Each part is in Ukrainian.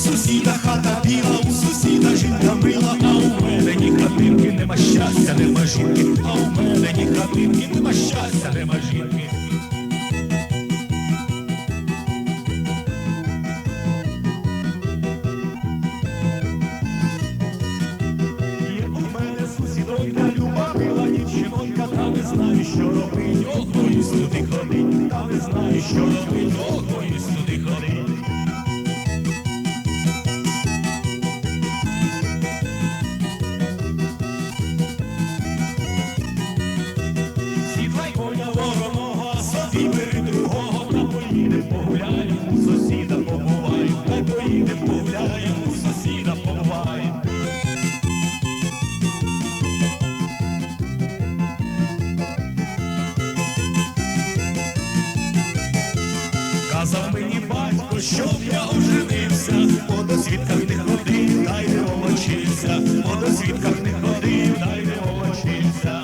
сусіда хата біла, у сусіда жінка мила, а у мене ні хатинки, нема щастя, нема жінки, а у мене ні хатинки, нема щастя, нема жінки. Знаю, що робить, його і сюди ходить, та не знаю, що робить, його і сюди ходить. Казав мені батько, щоб я оженився, по досвідках не ходив, дай не волочився, по досвідках не ходив, дай не волочився.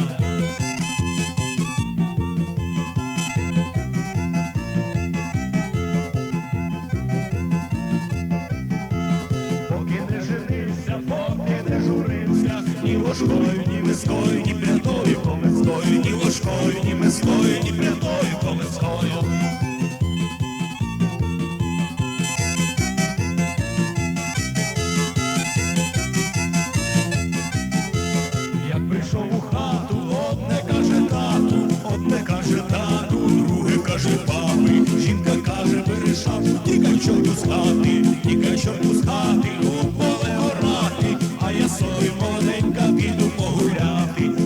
Поки не женився, поки не журився, ні ложкою, ні мискою, ні прядою помискою, ні ложкою, ні мискою, ні прядою прийшов у хату, одне каже тату, одне каже тату, друге каже папи. Жінка каже, бери шапку, тікай чорту з хати, тікай чорту з хати, у поле орати, а я сою молоденька піду погуляти.